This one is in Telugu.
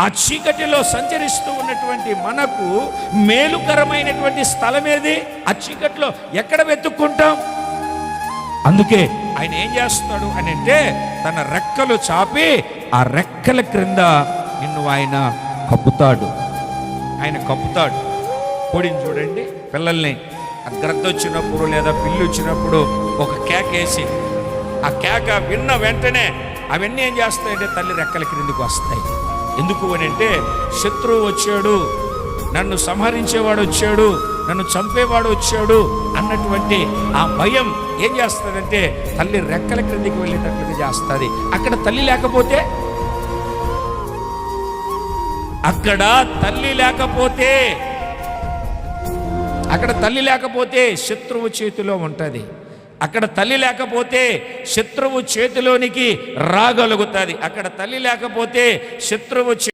ఆ చీకటిలో సంచరిస్తూ ఉన్నటువంటి మనకు మేలుకరమైనటువంటి స్థలం ఏది? ఆ చీకటిలో ఎక్కడ వెతుక్కుంటాం? అందుకే ఆయన ఏం చేస్తాడు అని అంటే తన రెక్కలు చాపి ఆ రెక్కల క్రింద నిన్ను ఆయన కప్పుతాడు. ఆయన కప్పుతాడు. కోడిని చూడండి పిల్లల్ని. ఆ గ్రద్ద వచ్చినప్పుడు లేదా పిల్లి వచ్చినప్పుడు ఒక కేక వేసి ఆ కేక విన్న వెంటనే అవన్నీ ఏం చేస్తాయంటే తల్లి రెక్కల క్రిందికి వస్తాయి. ఎందుకు అని అంటే శత్రువు వచ్చాడు నన్ను సంహరించేవాడు వచ్చాడు నన్ను చంపేవాడు వచ్చాడు అన్నటువంటి ఆ భయం ఏం చేస్తుందంటే తల్లి రెక్కల క్రిందికి వెళ్ళేటట్లుగా చేస్తుంది. అక్కడ తల్లి లేకపోతే? అక్కడ తల్లి లేకపోతే? అక్కడ తల్లి లేకపోతే శత్రువు చేతిలో ఉంటుంది. అక్కడ తల్లి లేకపోతే శత్రువు చేతిలోనికి రాగలుగుతుంది. అక్కడ తల్లి లేకపోతే శత్రువు చే-